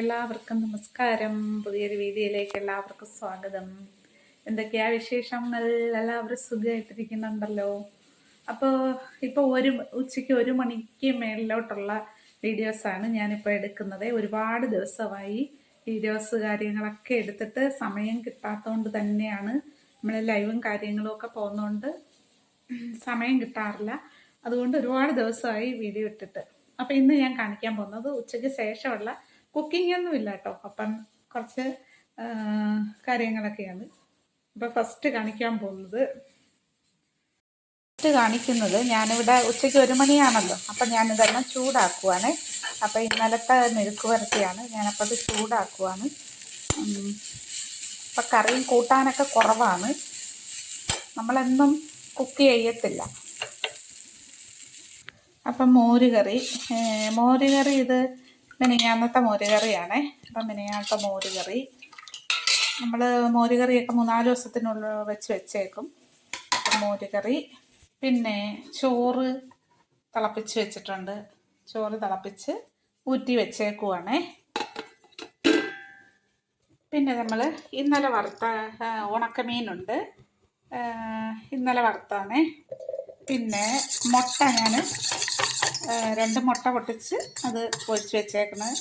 എല്ലാവർക്കും നമസ്കാരം. പുതിയൊരു വീഡിയോയിലേക്ക് എല്ലാവർക്കും സ്വാഗതം. എന്തൊക്കെയാ വിശേഷങ്ങൾ? എല്ലാവരും സുഖമായിട്ടിരിക്കുന്നുണ്ടല്ലോ? അപ്പോൾ ഇപ്പോൾ ഒരു ഉച്ചയ്ക്ക് ഒരു മണിക്ക് മേളിലോട്ടുള്ള വീഡിയോസാണ് ഞാനിപ്പോൾ എടുക്കുന്നത്. ഒരുപാട് ദിവസമായി വീഡിയോസ് കാര്യങ്ങളൊക്കെ എടുത്തിട്ട് സമയം കിട്ടാത്തതുകൊണ്ട് തന്നെയാണ് നമ്മൾ ലൈവും കാര്യങ്ങളും ഒക്കെ പോകുന്നതുകൊണ്ട് സമയം കിട്ടാറില്ല. അതുകൊണ്ട് ഒരുപാട് ദിവസമായി വീഡിയോ ഇട്ടിട്ട്. അപ്പം ഇന്ന് ഞാൻ കാണിക്കാൻ പോകുന്നത് ഉച്ചയ്ക്ക് ശേഷമുള്ള കുക്കിംഗ് ഒന്നും ഇല്ല കേട്ടോ അപ്പം കുറച്ച് കാര്യങ്ങളൊക്കെയാണ്. അപ്പം ഫസ്റ്റ് കാണിക്കാൻ പോകുന്നത്. ഫസ്റ്റ് കാണിക്കുന്നത് ഞാനിവിടെ ഉച്ചയ്ക്ക് ഒരു മണിയാണല്ലോ. അപ്പം ഞാനിതെല്ലാം ചൂടാക്കുവാണ്. അപ്പം ഇന്നലത്തെ മെഴുക്ക് വരട്ടിയാണ്. ഞാനപ്പോൾ അത് ചൂടാക്കുവാണ്. അപ്പം കറിയും കൂട്ടാനൊക്കെ കുറവാണ്. നമ്മളെന്നും കുക്ക് ചെയ്യത്തില്ല. അപ്പം മോരുകറി മോരുകറി മോര് കറി ഇത് മിനിങ്ങാന്നത്തെ മോരുകറിയാണേ. അപ്പം മിനിങ്ങാത്ത മോരുകറി. നമ്മൾ മോരുകറിയൊക്കെ മൂന്നാൽ ദിവസത്തിനുള്ളിൽ വെച്ച് വെച്ചേക്കും. അപ്പം മോര് കറി പിന്നെ ചോറ് തിളപ്പിച്ച് വെച്ചിട്ടുണ്ട്. ചോറ് തിളപ്പിച്ച് ഊറ്റി വെച്ചേക്കുവാണേ. പിന്നെ നമ്മൾ ഇന്നലെ വറുത്ത ഉണക്കമീനുണ്ട്. ഇന്നലെ വറുത്താണേ. പിന്നെ മുട്ട ഞാൻ രണ്ട് മുട്ട പൊട്ടിച്ച് അത് പൊരിച്ച് വെച്ചേക്കുന്നത്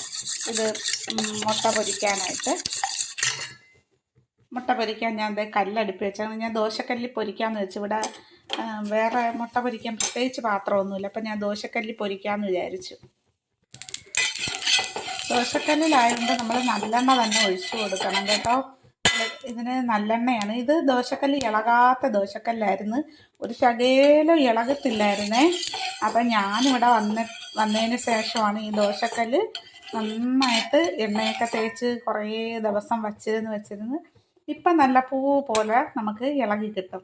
ഇത് മുട്ട പൊരിക്കാനായിട്ട്. മുട്ട പൊരിക്കാൻ ഞാൻ ദേ കല്ലടുപ്പി വെച്ചാൽ ഞാൻ ദോശക്കല്ലിൽ പൊരിക്കാമെന്ന് വെച്ചു. ഇവിടെ വേറെ മുട്ട പൊരിക്കാൻ പ്രത്യേകിച്ച് പാത്രമൊന്നുമില്ല. അപ്പം ഞാൻ ദോശക്കല്ലിൽ പൊരിക്കാമെന്ന് വിചാരിച്ചു. ദോശക്കല്ലിലായതുകൊണ്ട് നമ്മൾ നല്ലെണ്ണ തന്നെ ഒഴിച്ചു കൊടുക്കണം കേട്ടോ. ഇതിന് നല്ലെണ്ണയാണ്. ഇത് ദോശക്കല്ല് ഇളകാത്ത ദോശക്കല്ലായിരുന്നു. ഒരു ശകേലും ഇളകത്തില്ലായിരുന്നേ. അപ്പം ഞാനിവിടെ വന്ന വന്നതിന് ശേഷമാണ് ഈ ദോശക്കല്ല് നന്നായിട്ട് എണ്ണയൊക്കെ തേച്ച് കുറേ ദിവസം വച്ചിരുന്ന് വെച്ചിരുന്ന്. ഇപ്പം നല്ല പൂ പോലെ നമുക്ക് ഇളകി കിട്ടും.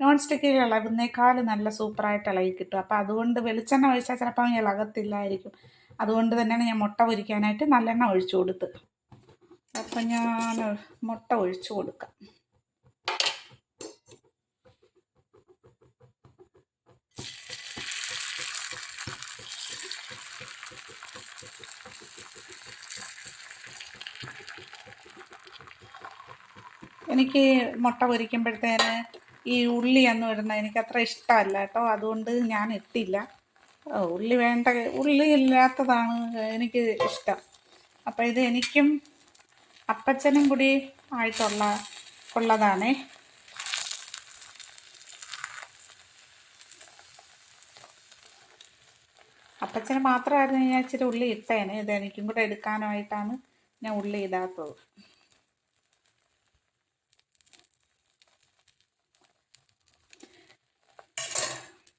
നോൺ സ്റ്റിക്കിൽ ഇളകുന്നേക്കാൾ നല്ല സൂപ്പറായിട്ട് ഇളകി കിട്ടും. അപ്പം അതുകൊണ്ട് വെളിച്ചെണ്ണ ഒഴിച്ചാൽ ചിലപ്പോൾ ഇളകത്തില്ലായിരിക്കും. അതുകൊണ്ട് തന്നെയാണ് ഞാൻ മുട്ട പൊരിക്കാനായിട്ട് നല്ലെണ്ണ ഒഴിച്ചു കൊടുത്ത് അപ്പം ഞാൻ മുട്ട ഒഴിച്ചു കൊടുക്കാം. എനിക്ക് മുട്ട പൊരിക്കുമ്പോഴത്തേന് ഈ ഉള്ളി എന്ന് വരുന്നത് എനിക്ക് അത്ര ഇഷ്ടമല്ല കേട്ടോ. അതുകൊണ്ട് ഞാൻ ഓ, ഉള്ളി വേണ്ട. ഉള്ളി ഇല്ലാത്തതാണ് എനിക്ക് ഇഷ്ടം. അപ്പോൾ ഇത് എനിക്കും അപ്പച്ചനും കൂടി ആയിട്ടുള്ള ഉള്ളതാണ്. അപ്പച്ചന് മാത്രമായിരുന്നു ഞാൻ ഇച്ചിരി ഉള്ളി ഇട്ടേനെ. ഇത് എനിക്കും കൂടെ എടുക്കാനായിട്ടാണ് ഞാൻ ഉള്ളി ഇടാത്തത്.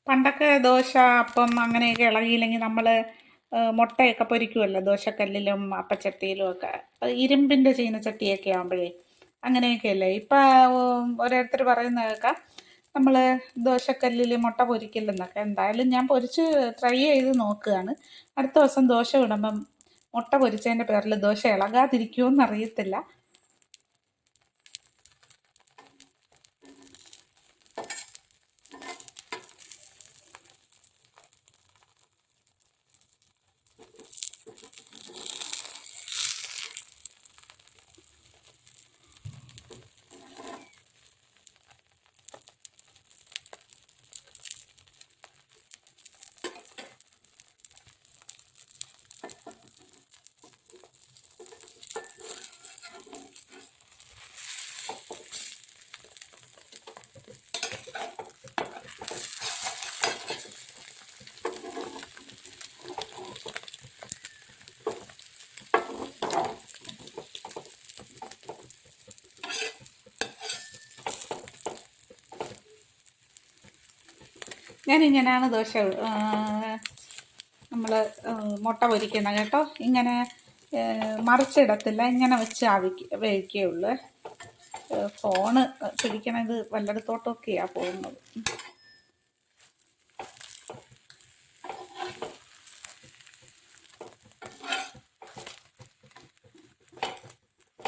പണ്ടൊക്കെ ദോശ അപ്പം അങ്ങനെയൊക്കെ ഇളകിയില്ലെങ്കിൽ നമ്മൾ മുട്ടയൊക്കെ പൊരിക്കുമല്ലോ ദോശക്കല്ലിലും അപ്പച്ചട്ടിയിലും ഒക്കെ. ഇരുമ്പിന്റെ ചീനച്ചട്ടിയൊക്കെ ആകുമ്പോഴേ അങ്ങനെയൊക്കെ അല്ലേ ഇപ്പം ഓരോരുത്തർ പറയുന്ന കേൾക്കാം. നമ്മൾ ദോശക്കല്ലിൽ മുട്ട പൊരിക്കില്ലെന്നൊക്കെ. എന്തായാലും ഞാൻ പൊരിച്ച് ട്രൈ ചെയ്ത് നോക്കുകയാണ്. അടുത്ത ദിവസം ദോശ ഇടുമ്പം മുട്ട പൊരിച്ചതിന്റെ പേരിൽ ദോശ ഇളകാതിരിക്കുമോ എന്നറിയത്തില്ല ഞാനിങ്ങനെയാണ് ദോശ നമ്മൾ മുട്ട പൊരിക്കണം കേട്ടോ. ഇങ്ങനെ മറിച്ചിടത്തില്ല ഇങ്ങനെ വെച്ച് ആവിക്ക് വേവിക്കുകയുള്ളൂ. ഫോണ് പിടിക്കണത് വല്ലയിടത്തോട്ടൊക്കെയാണ് പോകുന്നത്.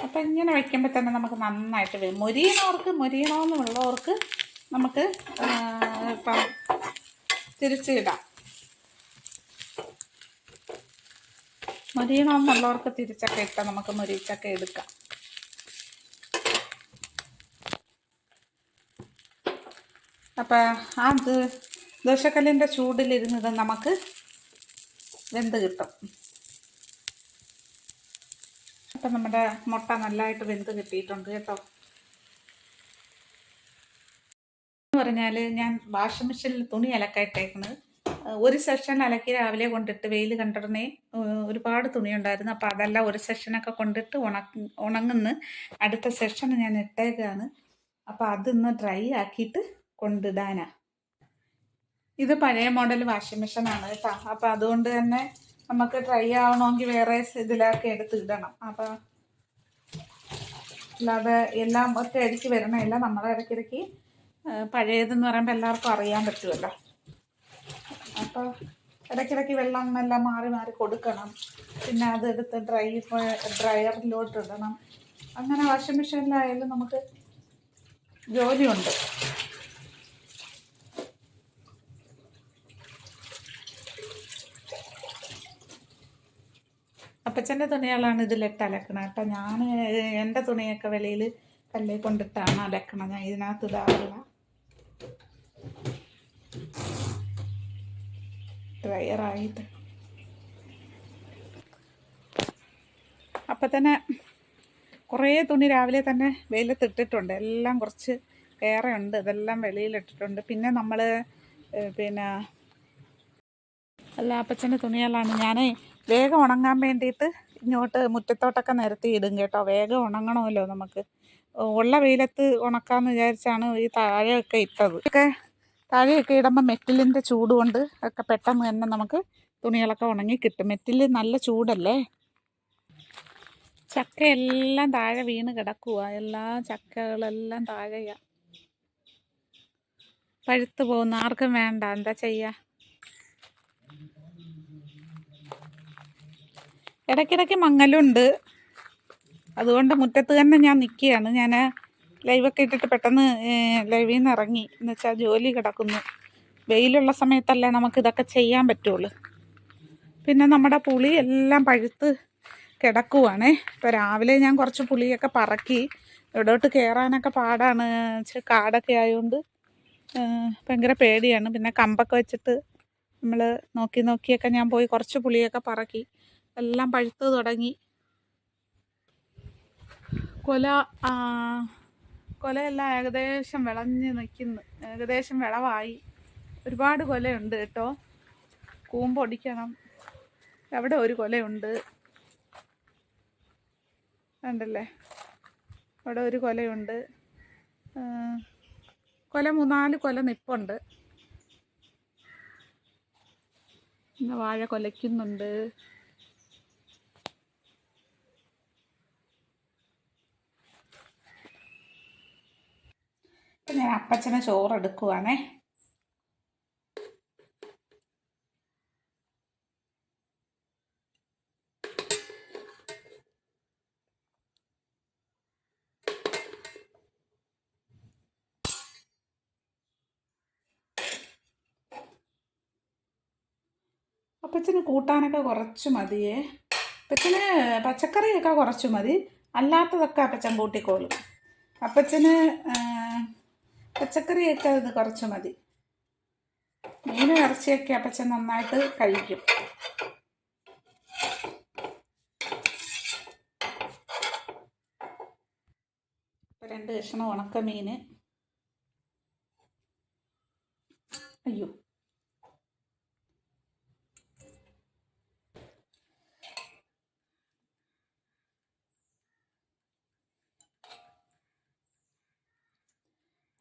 അപ്പം ഇങ്ങനെ വയ്ക്കുമ്പോൾ തന്നെ നമുക്ക് നന്നായിട്ട് വരും. മൊരിയണവർക്ക് മൊരിയണമെന്നുള്ളവർക്ക് നമുക്ക് ഇപ്പം തിരിച്ചിടാം. മുരിയണമെന്നുള്ളവർക്ക് തിരിച്ചൊക്കെ ഇട്ട് നമുക്ക് മുരിച്ചൊക്കെ എടുക്കാം. അപ്പം ആ ദോശക്കല്ലിന്റെ ചൂടിലിരുന്നത് നമുക്ക് വെന്ത് കിട്ടും. അപ്പം നമ്മുടെ മുട്ട നല്ലതായിട്ട് വെന്ത് കിട്ടിയിട്ടുണ്ട് കേട്ടോ എന്ന് പറഞ്ഞാൽ ഞാൻ വാഷിംഗ് മെഷീനിൽ തുണി അലക്കായിട്ടേക്കുന്നത് ഒരു സെഷൻ അലക്കി രാവിലെ കൊണ്ടിട്ട് വെയിൽ കണ്ടിടണേ ഒരുപാട് തുണി ഉണ്ടായിരുന്നു അപ്പോൾ അതെല്ലാം ഒരു സെഷനൊക്കെ കൊണ്ടിട്ട് ഉണക്ക് ഉണങ്ങുന്നു അടുത്ത സെഷൻ ഞാൻ ഇട്ടേക്കാണ്. അപ്പോൾ അതൊന്ന് ഡ്രൈ ആക്കിയിട്ട് കൊണ്ടിടാനാ. ഇത് പഴയ മോഡൽ വാഷിംഗ് മെഷീനാണ് കേട്ടോ. അപ്പോൾ അതുകൊണ്ട് തന്നെ നമുക്ക് ഡ്രൈ ആവണമെങ്കിൽ വേറെ ഇതിലൊക്കെ എടുത്ത് ഇടണം. അപ്പോൾ അല്ലാതെ എല്ലാം ഒറ്റ അടിക്ക് വരണമില്ല നമ്മുടെ ഇടയ്ക്കിടയ്ക്ക് പഴയതെന്ന് പറയുമ്പോൾ എല്ലാവർക്കും അറിയാൻ പറ്റുമല്ലോ അപ്പോൾ ഇടയ്ക്കിടയ്ക്ക് വെള്ളം എല്ലാം മാറി മാറി കൊടുക്കണം. പിന്നെ അതെടുത്ത് ഡ്രൈ ഡ്രയറിലോട്ട് ഇടണം. അങ്ങനെ വാഷിംഗ് മെഷീനിലായാലും നമുക്ക് ജോലിയുണ്ട്. അപ്പച്ചന്റെ തുണികളാണ് ഇതിലിട്ട് അലക്കണം. കേട്ടോ ഞാൻ എന്റെ തുണിയൊക്കെ വെളിയിൽ കല്ലേ കൊണ്ടിട്ടാണ് അലക്കണം. ഞാൻ ഇതിനകത്ത് ഇടാറില്ല. ഡ്രയറായിട്ട് അപ്പം തന്നെ കുറേ തുണി രാവിലെ തന്നെ വെയിലത്തിട്ടിട്ടുണ്ട് എല്ലാം കുറച്ച് ഏറെ ഉണ്ട്. ഇതെല്ലാം വെളിയിലിട്ടിട്ടുണ്ട് പിന്നെ നമ്മൾ പിന്നെ അല്ല അപ്പച്ചന്റെ തുണികളാണ്. ഞാൻ വേഗം ഉണങ്ങാൻ വേണ്ടിയിട്ട് ഇങ്ങോട്ട് മുറ്റത്തോട്ടൊക്കെ നിരത്തി ഇടും കേട്ടോ. വേഗം ഉണങ്ങണമല്ലോ നമുക്ക്. ഉള്ള വെയിലത്ത് ഉണക്കാമെന്ന് വിചാരിച്ചാണ് ഈ താഴെയൊക്കെ ഇട്ടത്. ഒക്കെ താഴെയൊക്കെ ഇടുമ്പോൾ മെറ്റലിന്റെ ചൂട് കൊണ്ട് ഒക്കെ പെട്ടെന്ന് തന്നെ നമുക്ക് തുണികളൊക്കെ ഉണങ്ങി കിട്ടും. മെറ്റിൽ നല്ല ചൂടല്ലേ? ചക്കയെല്ലാം താഴെ വീണ് കിടക്കുക എല്ലാ ചക്കകളെല്ലാം താഴെയാണ് പഴുത്ത് പോകുന്ന ആർക്കും വേണ്ട. എന്താ ചെയ്യുക ഇടയ്ക്കിടയ്ക്ക് മങ്ങലുണ്ട്. അതുകൊണ്ട് മുറ്റത്ത് തന്നെ ഞാൻ നിൽക്കുകയാണ് ഞാൻ ലൈവൊക്കെ ഇട്ടിട്ട് പെട്ടെന്ന് ലൈവിൽ നിന്ന് ഇറങ്ങി. എന്ന് വെച്ചാൽ ജോലി കിടക്കുന്നു. വെയിലുള്ള സമയത്തല്ലേ നമുക്ക് ഇതൊക്കെ ചെയ്യാൻ പറ്റുള്ളൂ. പിന്നെ നമ്മുടെ പുളി എല്ലാം പഴുത്ത് കിടക്കുവാണേ. ഇപ്പോൾ രാവിലെ ഞാൻ കുറച്ച് പുളിയൊക്കെ പറക്കി ഇവിടോട്ട് കയറാനൊക്കെ പാടാണ്. കാടൊക്കെ ആയതുകൊണ്ട് ഭയങ്കര പേടിയാണ്. പിന്നെ കമ്പൊക്കെ വെച്ചിട്ട് നമ്മൾ നോക്കി നോക്കിയൊക്കെ ഞാൻ പോയി കുറച്ച് പുളിയൊക്കെ പറക്കി. എല്ലാം പഴുത്ത് തുടങ്ങി. കൊല കൊലയെല്ലാം ഏകദേശം വിളഞ്ഞ് നിൽക്കുന്നു. ഏകദേശം വിളവായി. ഒരുപാട് കൊലയുണ്ട് കേട്ടോ. കൂമ്പൊടിക്കണം അവിടെ ഒരു കൊലയുണ്ട്. കണ്ടല്ലേ? അവിടെ ഒരു കൊലയുണ്ട്. കൊല മൂന്നാൽ കൊല നിപ്പുണ്ട്. വാഴ കൊലയ്ക്കുന്നുണ്ട്. ഇപ്പം ഞാൻ അപ്പച്ചനെ ചോറ് എടുക്കുവാണേ അപ്പച്ചന് കൂട്ടാനൊക്കെ കുറച്ച് മതിയേ. അപ്പച്ചന് പച്ചക്കറിയൊക്കെ കുറച്ച് മതി. അല്ലാത്തതൊക്കെ അപ്പച്ചൻ കൂട്ടിക്കോളും. അപ്പച്ചന് പച്ചക്കറിയൊക്കെ ഇത് കുറച്ച് മതി. മീനും ഇറച്ചിയൊക്കെ അപ്പച്ചൻ നന്നായിട്ട് കഴിക്കും. രണ്ട് കഷ്ണം ഉണക്കമീൻ അയ്യോ.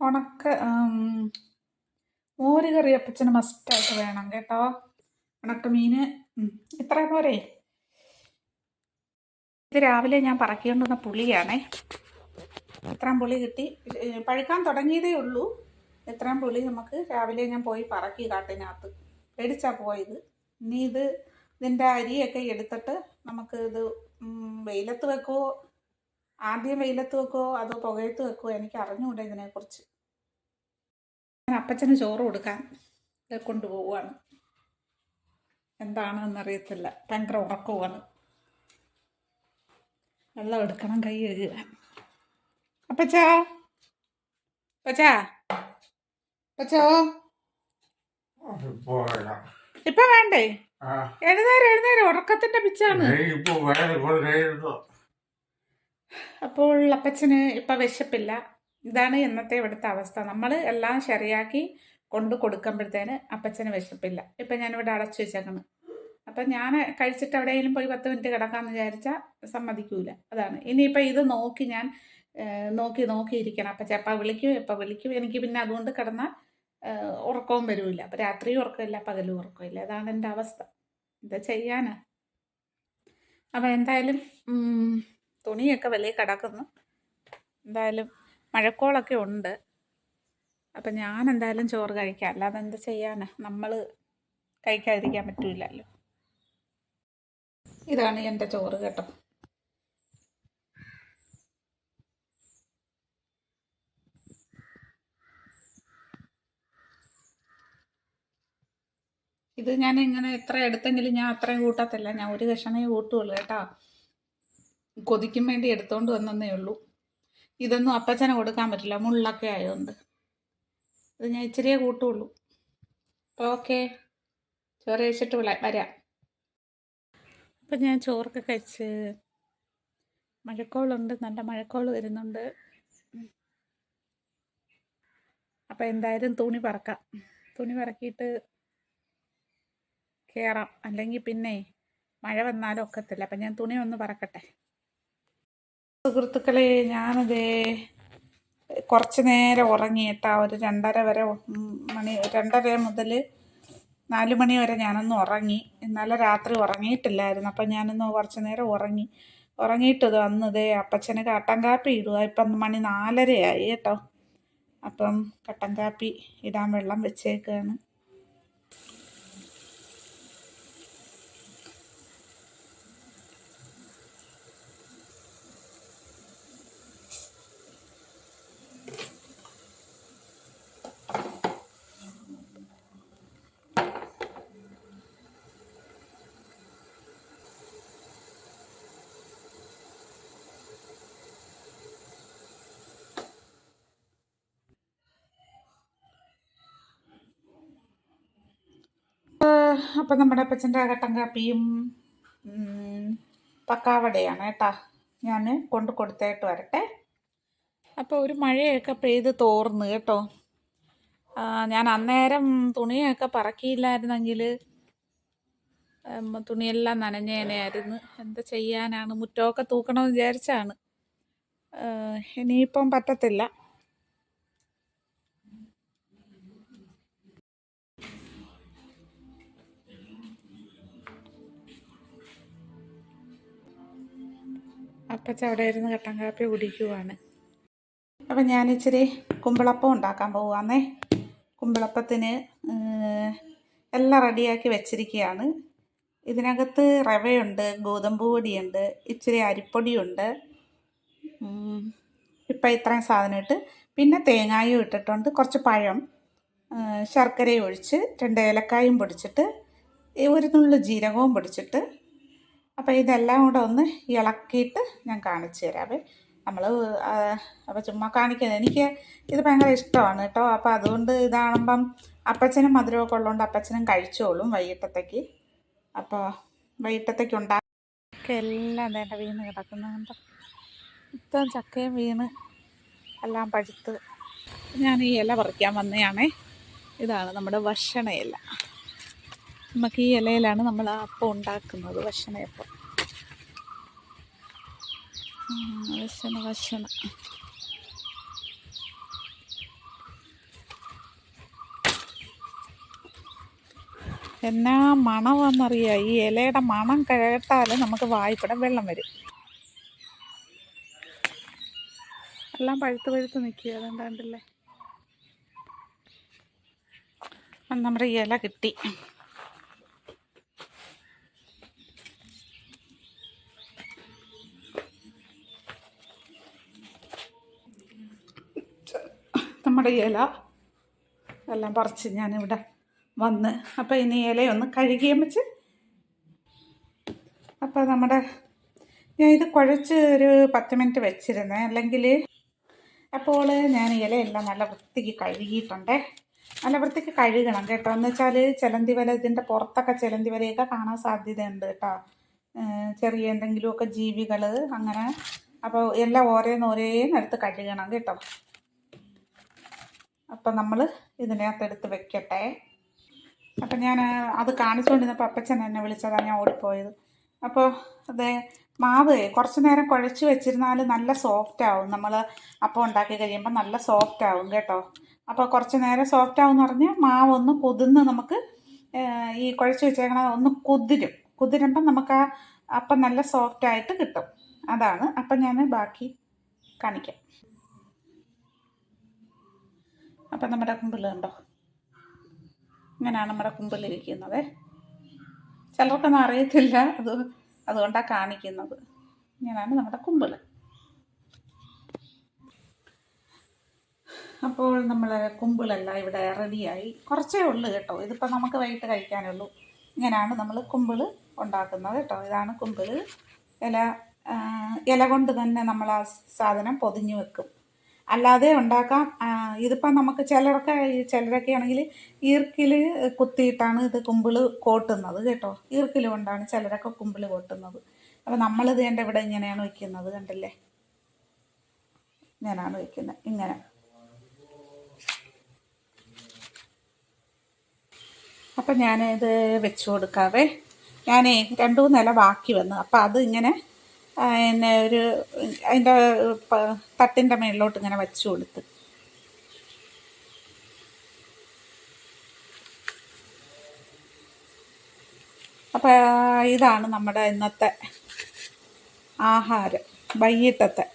ഉണക്ക മോര് കറി അപ്പച്ചന് മസ്റ്റായിട്ട് വേണം കേട്ടോ. ഉണക്ക മീൻ ഇത്ര പോരെ. ഇത് രാവിലെ ഞാൻ പറക്കിക്കൊണ്ടുവന്ന പുളിയാണേ. ഇത്രയും പുളി കിട്ടി. പഴുക്കാൻ തുടങ്ങിയതേ ഉള്ളൂ. ഇത്രയും പുളി നമുക്ക് രാവിലെ ഞാൻ പോയി പറക്കി കാട്ടിനകത്ത്. പേടിച്ചാ പോയത്. ഇനി ഇത് ഇതിന്റെ അരിയൊക്കെ എടുത്തിട്ട് നമുക്ക് ഇത് വെയിലത്ത് വെക്കുമോ ആദ്യം വെയിലത്ത് വെക്കുമോ അതോ പുകയത്ത് വെക്കുമോ എനിക്ക് അറിഞ്ഞുകൂടെ ഇതിനെക്കുറിച്ച്. ഞാൻ അപ്പച്ചന് ചോറ് കൊടുക്കാൻ കൊണ്ടുപോവുകയാണ്. എന്താണെന്നറിയത്തില്ല. ഭയങ്കര ഉറക്കമാണ് വെള്ളം എടുക്കണം കൈ കഴുകുക. അപ്പച്ചാ? അപ്പച്ചാ? അപ്പച്ചോ? ഇപ്പൊ വേണം. ഇപ്പൊ വേണ്ടേ? എഴുന്നേരം എഴുന്നേരം. ഉറക്കത്തിന്റെ പിച്ചാണ്. അപ്പോൾ അപ്പച്ചന് ഇപ്പൊ വിശപ്പില്ല. ഇതാണ് ഇന്നത്തെ ഇവിടുത്തെ അവസ്ഥ. നമ്മൾ എല്ലാം ശരിയാക്കി കൊണ്ട് കൊടുക്കുമ്പോഴത്തേന് അപ്പച്ചന് വിശപ്പില്ല. ഇപ്പം ഞാനിവിടെ അടച്ചു വെച്ചേക്കണം. അപ്പം ഞാൻ കഴിച്ചിട്ട് എവിടെയെങ്കിലും പോയി പത്ത് മിനിറ്റ് കിടക്കാമെന്ന് വിചാരിച്ചാൽ സമ്മതിക്കൂല. അതാണ്. ഇനിയിപ്പോൾ ഇത് നോക്കി ഞാൻ നോക്കി നോക്കിയിരിക്കണം. അപ്പം എപ്പോൾ വിളിക്കും എപ്പോൾ വിളിക്കും. എനിക്ക് പിന്നെ അതുകൊണ്ട് കിടന്നാൽ ഉറക്കവും വരില്ല. അപ്പം രാത്രിയും ഉറക്കമില്ല പകലും ഉറക്കമില്ല. അതാണ് എന്റെ അവസ്ഥ. എന്താ ചെയ്യാനാ. അപ്പം എന്തായാലും തുണിയൊക്കെ വലിയ കിടക്കുന്നു. എന്തായാലും മഴക്കോളൊക്കെ ഉണ്ട്. അപ്പം ഞാൻ എന്തായാലും ചോറ് കഴിക്കാം. അല്ലാതെ എന്ത് ചെയ്യാനാ? നമ്മൾ കഴിക്കാതിരിക്കാൻ പറ്റില്ലല്ലോ ഇതാണ് എന്റെ ചോറ് കേട്ടോ. ഇത് ഞാൻ ഇങ്ങനെ എത്ര എടുത്തെങ്കിലും ഞാൻ അത്രയും കൂട്ടത്തില്ല. ഞാൻ ഒരു കഷണേ കൂട്ടുള്ളൂ കേട്ടോ. കൊതിക്കും വേണ്ടി എടുത്തോണ്ട് വന്നേ ഉള്ളൂ. ഇതൊന്നും അപ്പച്ചന കൊടുക്കാൻ പറ്റില്ല. മുള്ളൊക്കെ ആയതുകൊണ്ട്. ഇത് ഞാൻ ഇച്ചിരിയേ കൂട്ടുള്ളൂ. ഓക്കെ. ചോറ് കഴിച്ചിട്ട് വിള വരാം. അപ്പം ഞാൻ ചോറൊക്കെ കഴിച്ച് മഴക്കോളുണ്ട്. നല്ല മഴക്കോൾ വരുന്നുണ്ട്. അപ്പം എന്തായാലും തുണി പറക്കാം. തുണി പറക്കിയിട്ട് കയറാം അല്ലെങ്കിൽ പിന്നെ മഴ വന്നാലും ഒക്കത്തില്ല. അപ്പം ഞാൻ തുണി ഒന്ന് പറക്കട്ടെ. സുഹൃത്തുക്കളെ ഞാനതേ കുറച്ച് നേരം ഉറങ്ങിയിട്ടാ ഒരു രണ്ടര വരെ മണി രണ്ടര മുതൽ നാല് മണി വരെ ഞാനൊന്ന് ഉറങ്ങി. ഇന്നലെ രാത്രി ഉറങ്ങിയിട്ടില്ലായിരുന്നു. അപ്പം ഞാനൊന്ന് കുറച്ച് നേരം ഉറങ്ങി. ഉറങ്ങിയിട്ട് ഇത് വന്നതേ അപ്പച്ചന് കട്ടൻ കാപ്പി ഇടുക ഇപ്പം മണി നാലരയായി കേട്ടോ. അപ്പം കട്ടൻ കാപ്പി ഇടാൻ വെള്ളം വെച്ചേക്കാണ്. അപ്പം നമ്മുടെ അപ്പച്ചന്റെ കട്ടൻ കാപ്പിയും പക്കാവടയാണ് കേട്ടാ. ഞാൻ കൊണ്ട് കൊടുത്തേട്ട് വരട്ടെ. അപ്പോൾ ഒരു മഴയൊക്കെ പെയ്ത് തോർന്ന് കേട്ടോ. ഞാൻ അന്നേരം തുണിയൊക്കെ പറക്കിയില്ലായിരുന്നെങ്കിൽ തുണിയെല്ലാം നനഞ്ഞേനെയായിരുന്നു. എന്താ ചെയ്യാനാണ്? മുറ്റമൊക്കെ തൂക്കണമെന്ന് വിചാരിച്ചാണ്. ഇനിയിപ്പം പറ്റത്തില്ല. അപ്പച്ച അവിടെ ഇരുന്ന് കട്ടൻ കാപ്പി കുടിക്കുവാണ്. അപ്പം ഞാൻ ഇച്ചിരി കുമ്പിളപ്പം ഉണ്ടാക്കാൻ പോവാന്നേ കുമ്പിളപ്പത്തിന് എല്ലാം റെഡിയാക്കി വെച്ചിരിക്കുകയാണ്. ഇതിനകത്ത് റവയുണ്ട് ഗോതമ്പ് പൊടിയുണ്ട് ഇച്ചിരി അരിപ്പൊടിയുണ്ട്. ഇപ്പം ഇത്രയും സാധനം ഇട്ട് പിന്നെ തേങ്ങായും ഇട്ടിട്ടുണ്ട് കുറച്ച് പഴം ശർക്കരയും ഒഴിച്ച് രണ്ട് ഏലക്കായും പൊടിച്ചിട്ട് ഒരു നുള്ളു ജീരകവും പൊടിച്ചിട്ട് അപ്പോൾ ഇതെല്ലാം കൂടെ ഒന്ന് ഇളക്കിയിട്ട് ഞാൻ കാണിച്ചു തരാമേ നമ്മൾ അപ്പോൾ ചുമ്മാ കാണിക്കുന്നത് എനിക്ക് ഇത് ഭയങ്കര ഇഷ്ടമാണ് കേട്ടോ. അപ്പോൾ അതുകൊണ്ട് ഇതാകുമ്പം അപ്പച്ചനും മധുരമൊക്കെ ഉള്ളതുകൊണ്ട് അപ്പച്ചനും കഴിച്ചോളും വൈകിട്ടത്തേക്ക്. അപ്പോൾ വൈകിട്ടത്തേക്ക് ഉണ്ടാക്കി എല്ലാം വേണ്ട വീണ് കിടക്കുന്നുണ്ട് ഇത്തരം ചക്കയും വീണ് എല്ലാം പഴുത്ത്. ഞാൻ ഈ ഇല പറിക്കാൻ വന്നതാണേ. ഇതാണ് നമ്മുടെ ഭക്ഷണ ഇല. നമുക്ക് ഈ ഇലയിലാണ് നമ്മൾ ആ അപ്പം ഉണ്ടാക്കുന്നത് ഭക്ഷണയപ്പം ഭക്ഷണ ഭക്ഷണ. എന്നാ മണമെന്നറിയാം ഈ ഇലയുടെ മണം കേട്ടാൽ നമുക്ക് വായിക്കൂടെ വെള്ളം വരും. എല്ലാം പഴുത്ത് പഴുത്ത് നിൽക്കുക അതുണ്ടാണ്ടല്ലേ നമ്മുടെ ഇല കിട്ടി. നമ്മുടെ ഇല എല്ലാം പറിച്ച് ഞാനിവിടെ വന്ന്. അപ്പോൾ ഇനി ഇലയൊന്ന് കഴുകിയും വെച്ച് അപ്പോൾ നമ്മുടെ ഞാൻ ഇത് കുഴച്ച് ഒരു പത്ത് മിനിറ്റ് വെച്ചിരുന്നേ. അല്ലെങ്കിൽ അപ്പോൾ ഞാൻ ഇലയെല്ലാം നല്ല വൃത്തിക്ക് കഴുകിയിട്ടുണ്ടേ. നല്ല വൃത്തിക്ക് കഴുകണം കേട്ടോ. എന്ന് വെച്ചാൽ ചിലന്തി വല ഇതിന്റെ പുറത്തൊക്കെ ചിലന്തി വലയൊക്കെ കാണാൻ സാധ്യതയുണ്ട് കേട്ടോ. ചെറിയ എന്തെങ്കിലുമൊക്കെ ജീവികൾ അങ്ങനെ. അപ്പോൾ എല്ലാം ഓരോന്നോരേന്നെടുത്ത് കഴുകണം കേട്ടോ. അപ്പം നമ്മൾ ഇതിനകത്തെടുത്ത് വെക്കട്ടെ. അപ്പം ഞാൻ അത് കാണിച്ചുകൊണ്ടിരുന്നപ്പോൾ അപ്പച്ചൻ എന്നെ വിളിച്ചതാണ് ഞാൻ ഓടിപ്പോയത്. അപ്പോൾ അതെ മാവ് കുറച്ച് നേരം കുഴച്ച് വെച്ചിരുന്നാൽ നല്ല സോഫ്റ്റ് ആവും. നമ്മൾ അപ്പം ഉണ്ടാക്കി കഴിയുമ്പോൾ നല്ല സോഫ്റ്റ് ആവും കേട്ടോ. അപ്പോൾ കുറച്ച് നേരം സോഫ്റ്റ് ആവും എന്ന് പറഞ്ഞാൽ മാവ് ഒന്ന് കുതിർന്ന് നമുക്ക് ഈ കുഴച്ച് വെച്ചേക്കണ ഒന്ന് കുതിരും. കുതിരുമ്പം നമുക്ക് ആ അപ്പം നല്ല സോഫ്റ്റ് ആയിട്ട് കിട്ടും. അതാണ്. അപ്പം ഞാൻ ബാക്കി കാണിക്കാം. അപ്പം നമ്മുടെ കുമ്പിൾ കണ്ടോ? ഇങ്ങനെയാണ് നമ്മുടെ കുമ്പിളിരിക്കുന്നത് ചിലർക്കൊന്നും അറിയത്തില്ല. അത് അതുകൊണ്ടാണ് കാണിക്കുന്നത്. ഇങ്ങനെയാണ് നമ്മുടെ കുമ്പിൾ അപ്പോൾ നമ്മൾ കുമ്പിളെല്ലാം ഇവിടെ റെഡിയായി. കുറച്ചേ ഉള്ളൂ കേട്ടോ. ഇതിപ്പോൾ നമുക്ക് വൈകിട്ട് കഴിക്കാനുള്ളൂ ഇങ്ങനെയാണ് നമ്മൾ കുമ്പിൾ ഉണ്ടാക്കുന്നത് കേട്ടോ. ഇതാണ് കുമ്പിൾ ഇല ഇല കൊണ്ട് തന്നെ നമ്മൾ ആ സാധനം പൊതിഞ്ഞ് വെക്കും. അല്ലാതെ ഉണ്ടാക്കാം. ഇതിപ്പോൾ നമുക്ക് ചിലരൊക്കെ ചിലരൊക്കെ ആണെങ്കിൽ ഈർക്കിൽ കുത്തിയിട്ടാണ് ഇത് കുമ്പിൾ കോട്ടുന്നത് കേട്ടോ. ഈർക്കിൽ കൊണ്ടാണ് ചിലരൊക്കെ കുമ്പിൾ കോട്ടുന്നത്. അപ്പോൾ നമ്മളിത് എന്റെ ഇവിടെ ഇങ്ങനെയാണ് വയ്ക്കുന്നത് കണ്ടില്ലേ? ഇങ്ങനെയാണ് വയ്ക്കുന്നത് ഇങ്ങനെ. അപ്പം ഞാനിത് വെച്ച് കൊടുക്കാവേ. ഞാനേ രണ്ടു നില ബാക്കി വന്നു അപ്പം അത് ഇങ്ങനെ ആ, എന്നെ ഒരു അതിന്റെ തട്ടിന്റെ മേളിലോട്ട് ഇങ്ങനെ വെച്ചു കൊടുത്ത്. അപ്പം ഇതാണ് നമ്മുടെ ഇന്നത്തെ ആഹാരം വൈകിട്ടത്തെ.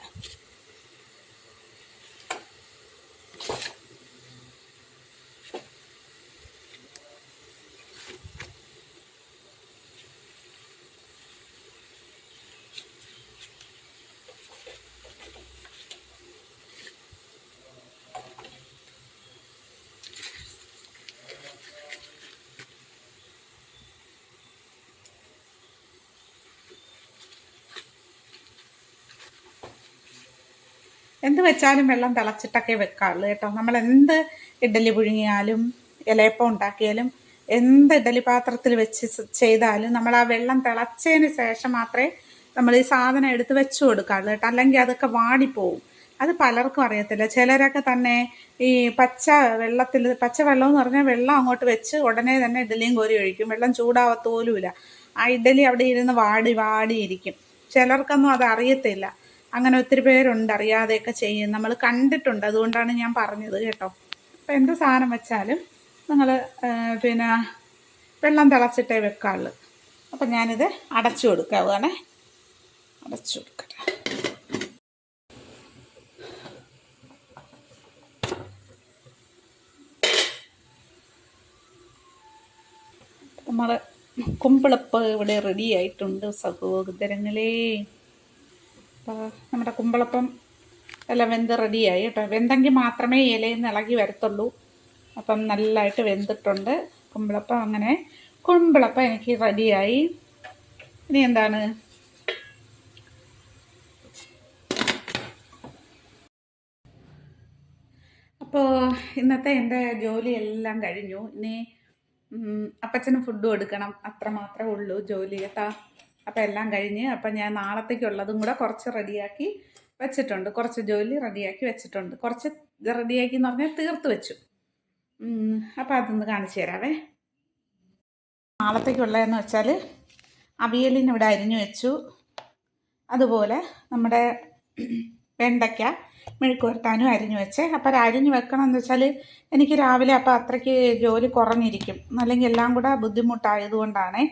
എന്ത് വെച്ചാലും വെള്ളം തിളച്ചിട്ടൊക്കെ വെക്കാറുള്ളൂ കേട്ടോ. നമ്മൾ എന്ത് ഇഡ്ഡലി പുഴുങ്ങിയാലും ഇലയപ്പം ഉണ്ടാക്കിയാലും എന്ത് ഇഡലി പാത്രത്തിൽ വെച്ച് ചെയ്താലും നമ്മൾ ആ വെള്ളം തിളച്ചതിന് ശേഷം മാത്രമേ നമ്മൾ ഈ സാധനം എടുത്ത് വെച്ച് കൊടുക്കാറുള്ളൂ കേട്ടോ. അല്ലെങ്കിൽ അതൊക്കെ വാടിപ്പോവും. അത് പലർക്കും അറിയത്തില്ല. ചിലരൊക്കെ തന്നെ ഈ പച്ച വെള്ളത്തിൽ പച്ച വെള്ളം എന്ന് പറഞ്ഞാൽ വെള്ളം അങ്ങോട്ട് വെച്ച് ഉടനെ തന്നെ ഇഡലിയും കോരി ഒഴിക്കും. വെള്ളം ചൂടാവത്തോലുമില്ല. ആ ഇഡലി അവിടെ ഇരുന്ന് വാടി വാടിയിരിക്കും. ചിലർക്കൊന്നും അത് അറിയത്തില്ല. അങ്ങനെ ഒത്തിരി പേരുണ്ട് അറിയാതെയൊക്കെ ചെയ്യും നമ്മൾ കണ്ടിട്ടുണ്ട്. അതുകൊണ്ടാണ് ഞാൻ പറഞ്ഞത് കേട്ടോ. അപ്പോൾ എന്ത് സാധനം വെച്ചാലും നിങ്ങൾ പിന്നെ വെള്ളം തിളച്ചിട്ടേ വെക്കാറുള്ളൂ അപ്പം ഞാനിത് അടച്ചു കൊടുക്കാവുകയാണേ. അടച്ചു കൊടുക്കട്ടെ. നമ്മൾ കുമ്പിളപ്പ് ഇവിടെ റെഡി ആയിട്ടുണ്ട്. സഹോദരങ്ങളേ. അപ്പോൾ നമ്മുടെ കുമ്പളപ്പം എല്ലാം വെന്ത് റെഡിയായി കേട്ടോ. വെന്തെങ്കിൽ മാത്രമേ ഇലയിൽ നിന്ന് ഇളകി വരത്തുള്ളൂ. അപ്പം നല്ലതായിട്ട് വെന്തിട്ടുണ്ട്. കുമ്പളപ്പം അങ്ങനെ കുമ്പളപ്പം എനിക്ക് റെഡിയായി. ഇനി എന്താണ്? അപ്പോൾ ഇന്നത്തെ എന്റെ ജോലിയെല്ലാം കഴിഞ്ഞു. ഇനി അപ്പച്ചന് ഫുഡ് കൊടുക്കണം. അത്ര മാത്രമേ ഉള്ളൂ ജോലി കേട്ടാ. അപ്പം എല്ലാം കഴിഞ്ഞ് അപ്പം ഞാൻ നാളത്തേക്കുള്ളതും കൂടെ കുറച്ച് റെഡിയാക്കി വെച്ചിട്ടുണ്ട്. കുറച്ച് ജോലി റെഡിയാക്കി വെച്ചിട്ടുണ്ട്. കുറച്ച് റെഡിയാക്കി എന്ന് പറഞ്ഞാൽ തീർത്ത് വെച്ചു. അപ്പം അതൊന്ന് കാണിച്ചു തരാവേ. നാളത്തേക്കുള്ളതെന്ന് വെച്ചാൽ അവിയലിന് ഇവിടെ അരിഞ്ഞു വെച്ചു. അതുപോലെ നമ്മുടെ വെണ്ടയ്ക്ക മെഴുക്ക് വരട്ടാനും അരിഞ്ഞു വെച്ചേ. അപ്പോൾ അരിഞ്ഞു വെക്കണം എന്ന് വെച്ചാൽ എനിക്ക് രാവിലെ അപ്പോൾ അത്രയ്ക്ക് ജോലി കുറഞ്ഞിരിക്കും. അല്ലെങ്കിൽ എല്ലാം കൂടെ ബുദ്ധിമുട്ടായതുകൊണ്ടാണേ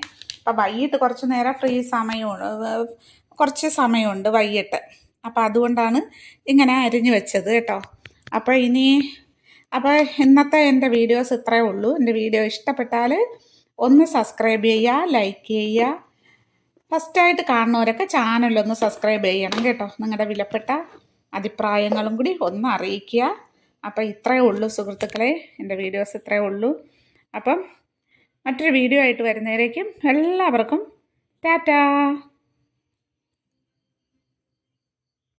അപ്പോൾ വൈകിട്ട് കുറച്ച് നേരം ഫ്രീ സമയമുണ്ട്. കുറച്ച് സമയമുണ്ട് വൈകിട്ട്. അപ്പോൾ അതുകൊണ്ടാണ് ഇങ്ങനെ അരിഞ്ഞു വെച്ചത് കേട്ടോ. അപ്പോൾ ഇനി അപ്പോൾ ഇന്നത്തെ എന്റെ വീഡിയോസ് ഇത്രയേ ഉള്ളൂ. എന്റെ വീഡിയോ ഇഷ്ടപ്പെട്ടാൽ ഒന്ന് സബ്സ്ക്രൈബ് ചെയ്യുക ലൈക്ക് ചെയ്യുക. ഫസ്റ്റായിട്ട് കാണുന്നവരൊക്കെ ചാനലൊന്ന് സബ്സ്ക്രൈബ് ചെയ്യണം കേട്ടോ. നിങ്ങളുടെ വിലപ്പെട്ട അഭിപ്രായങ്ങളും കൂടി ഒന്ന് അറിയിക്കുക. അപ്പോൾ ഇത്രയേ ഉള്ളൂ സുഹൃത്തുക്കളെ. എന്റെ വീഡിയോസ് ഇത്രയേ ഉള്ളൂ. അപ്പം മറ്റൊരു വീഡിയോ ആയിട്ട് വരുന്നവരേക്കും എല്ലാവർക്കും ടാറ്റാ